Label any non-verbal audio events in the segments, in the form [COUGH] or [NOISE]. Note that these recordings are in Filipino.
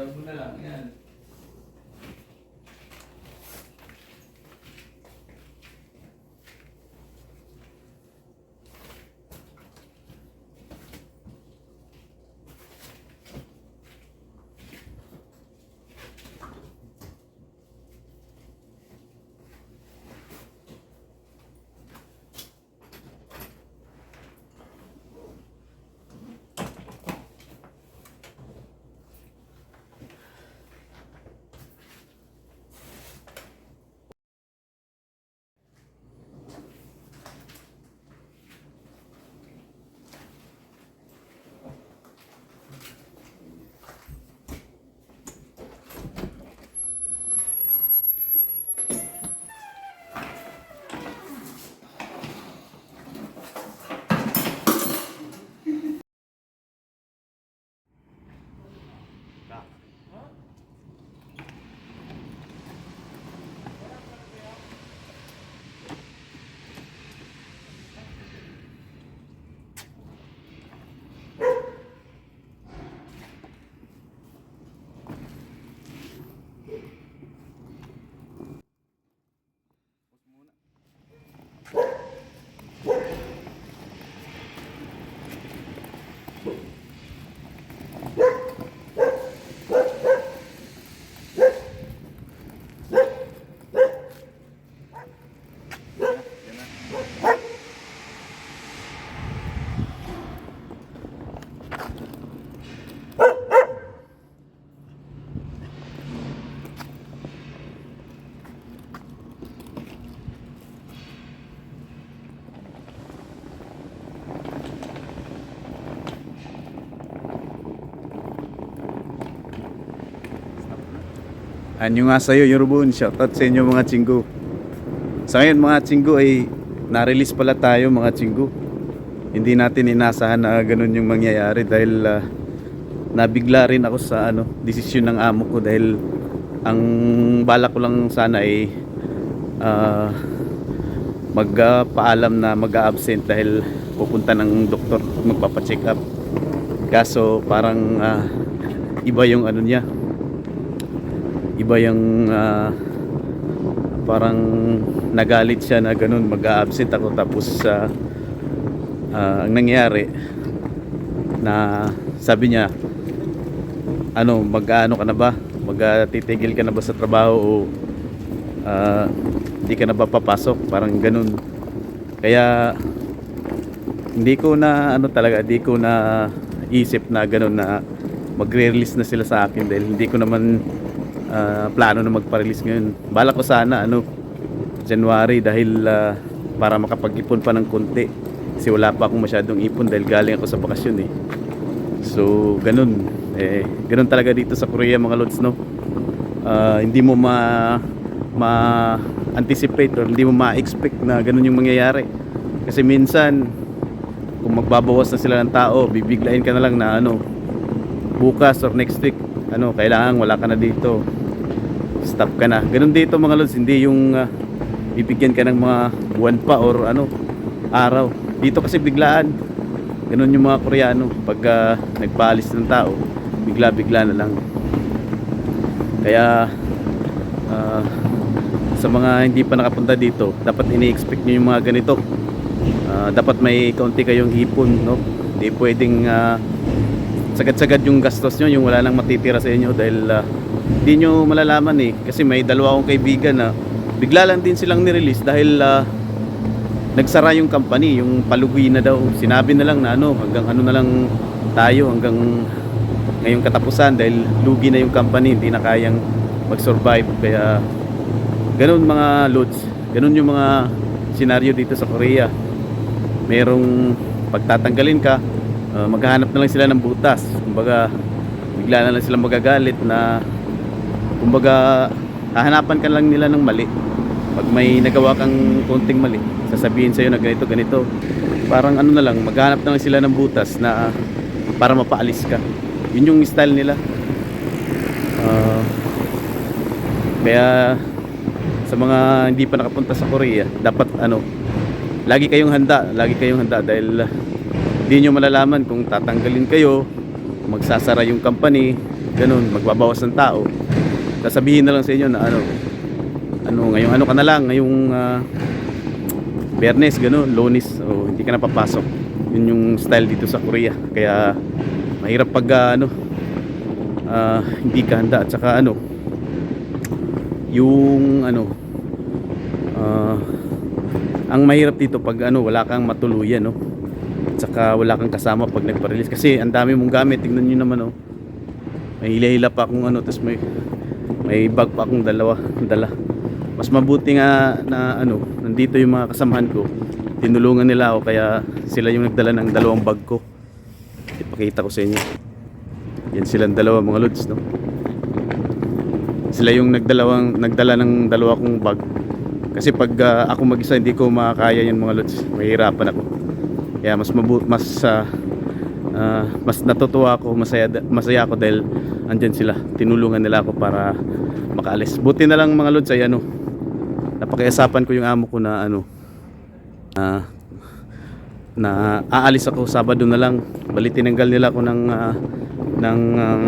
Mo na lang, yan. Anyo nga sa'yo, Yorubun. Shoutout sa inyo mga chinggo. Sa ngayon mga chinggo ay na-release pala tayo mga chinggo. Hindi natin inasahan na ganun yung mangyayari dahil ah, nabigla rin ako sa ano, desisyon ng amo ko dahil ang bala ko lang sana ay ah, magpaalam na mag-absent dahil pupunta ng doktor magpapacheck up. Kaso parang ah, iba yung ano niya, iba yung ah, parang nagalit siya na ganun. Mag-absent ako tapos sa ang nangyari na sabi niya ano mag-ano ka na ba? Magtitigil ka na ba sa trabaho o ah, hindi ka na ba papasok? Parang ganun. Kaya hindi ko na ano talaga hindi ko na isip na ganun na magre-release na sila sa akin dahil hindi ko naman ah, plano na magpa-release ngayon. Bala ko sana ano January dahil ah, para makapag-ipon pa ng konti. Kasi wala pa akong masyadong ipon dahil galing ako sa bakasyon eh. So, ganun. Eh, ganun talaga dito sa Korea mga lods, no? Ah, hindi mo ma ma anticipate or hindi mo ma-expect na ganun yung mangyayari. Kasi minsan kung magbabawas na sila ng tao, bibiglain ka na lang na ano, bukas or next week, ano, kailangan wala ka na dito. Stop ka na. Ganun dito mga lods, hindi yung ah, bibigyan ka ng mga buwan pa or ano, araw. Dito kasi biglaan. Ganun yung mga Koreano pag ah, nagpaalis ng tao, bigla-bigla na lang. Kaya ah, sa mga hindi pa nakapunta dito, dapat ini-expect nyo yung mga ganito. Ah, dapat may kaunti kayong ipon, no? Hindi pwedeng ah, sagad-sagad yung gastos nyo, yung wala nang matitira sa inyo dahil ah, hindi nyo malalaman eh. Kasi may dalawa akong kaibigan na bigla lang din silang nirelease dahil ah, nagsara yung company, yung palugi na daw. Sinabi na lang na ano, hanggang ano na lang tayo, hanggang ngayong katapusan dahil lugi na yung company, hindi na kayang mag-survive. Kaya ganun mga loads, ganun yung mga senaryo dito sa Korea. Merong pagtatanggalin ka, uh, maghahanap na lang sila ng butas. Kumbaga, bigla na lang sila magagalit na kumbaga hahanapan ka lang nila ng mali. Pag may nagawa kang konting mali sasabihin sa'yo na ganito ganito. Parang ano na lang maghanap na lang sila ng butas na para mapaalis ka. Yun yung style nila. Ah, kaya sa mga hindi pa nakapunta sa Korea dapat ano lagi kayong handa lagi kayong handa dahil ah, hindi nyo malalaman kung tatanggalin kayo magsasara yung company ganun, magbabawas ng tao. Sasabihin na lang sa inyo na ano, ano, ngayong ano ka na lang, ngayong ah, Bernes, ganun, Lunes, o hindi ka na papasok. Yun yung style dito sa Korea. Kaya mahirap pag ah, ano, ah, hindi ka handa at saka ano, yung ano, ah, ang mahirap dito pag ano, wala kang matuluyan, no? At saka wala kang kasama pag nagpa-release. Kasi ang dami mong gamit, tingnan nyo naman, oh. May hila-hila pa akong ano, tapos may may bag pa akong dalawa, [LAUGHS] dala. Mas mabuti nga na ano, nandito yung mga kasamahan ko. Tinulungan nila ako kaya sila yung nagdala ng dalawang bag ko. Ipakita ko sa inyo. Yan silang dalawa mga lods, no? Sila yung nagdalawang nagdala ng dalawa kong bag. Kasi pag ah, ako mag-isa hindi ko makakaya yan mga lods. Mahirapan ako. Kaya mas mabu mas ah, ah, mas natutuwa ako, masaya masaya ako dahil andyan sila. Tinulungan nila ako para makaalis. Buti na lang mga lods ay ano. Napakiasapan ko yung amo ko na ano ah, na aalis ako Sabado na lang. Bali tinanggal nila ako ng ah, ng um,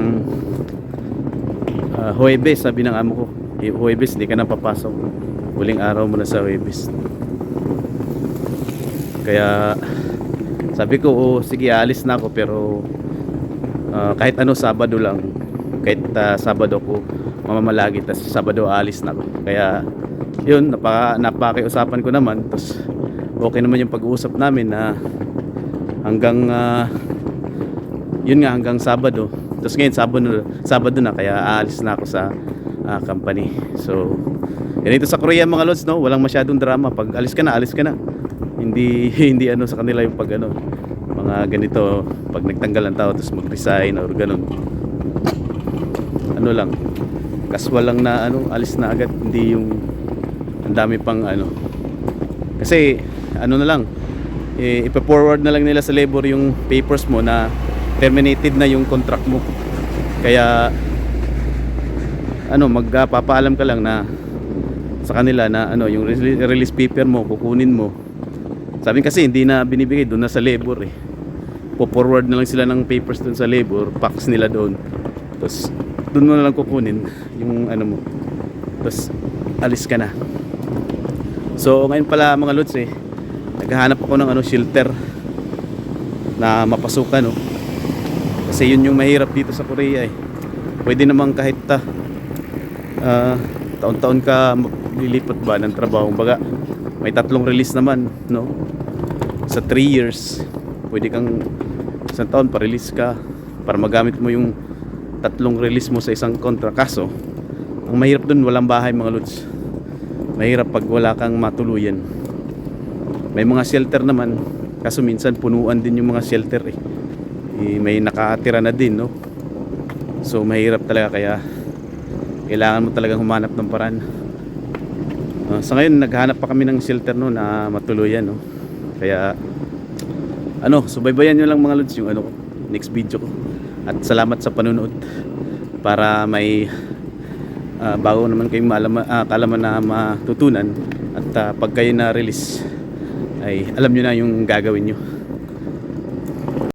ah, Huwebes, sabi ng amo ko. Eh, Huwebes, hindi ka na papasok. Huling araw mo na sa Huwebes. Kaya sabi ko, oh, sige, alis na ako pero ah, kahit ano Sabado lang. Kahit ah, Sabado ko mamamalagi tas Sabado alis na ako. Kaya yun, napaka, napakiusapan ko naman. Tapos okay naman yung pag-uusap namin na hanggang ah, yun nga hanggang Sabado. Tapos ngayon Sabado, Sabado na kaya aalis na ako sa ah, company. So, yan ito sa Korea mga lods, no? Walang masyadong drama. Pag alis ka na, alis ka na. Hindi [LAUGHS] hindi ano sa kanila yung pag ano, mga ganito pag nagtanggal ng tao tapos mag-resign or ganun. Ano lang. Casual lang na ano, alis na agad, hindi yung ang dami pang ano. Kasi ano na lang, eh, ipa-forward na lang nila sa labor yung papers mo na terminated na yung contract mo. Kaya ano, magpapaalam ka lang na sa kanila na ano, yung release paper mo kukunin mo. Sabi kasi hindi na binibigay doon na sa labor eh. Po-forward na lang sila ng papers doon sa labor, fax nila doon. Tapos doon mo na lang kukunin yung ano mo. Tapos alis ka na. So ngayon pala mga lods eh, naghahanap ako ng ano shelter na mapasukan no. Kasi yun yung mahirap dito sa Korea eh. Pwede naman kahit ta ah, taon-taon ka lilipat ba ng trabaho. Baga may tatlong release naman no. Sa 3 years pwede kang isang taon pa-release ka para magamit mo yung tatlong release mo sa isang kontra. Kaso, ang mahirap dun walang bahay mga lods. Mahirap pag wala kang matuluyan. May mga shelter naman kaso minsan punuan din yung mga shelter eh, eh may nakatira na din no? So mahirap talaga kaya kailangan mo talagang humanap ng paraan Ah, sa ngayon naghanap pa kami ng shelter no na matuluyan no? Kaya ano subaybayan nyo lang mga lods yung ano next video ko. At salamat sa panonood para may ah, bago naman kayong malama, ah, kalaman na matutunan at ah, pag kayo na release ay alam nyo na yung gagawin nyo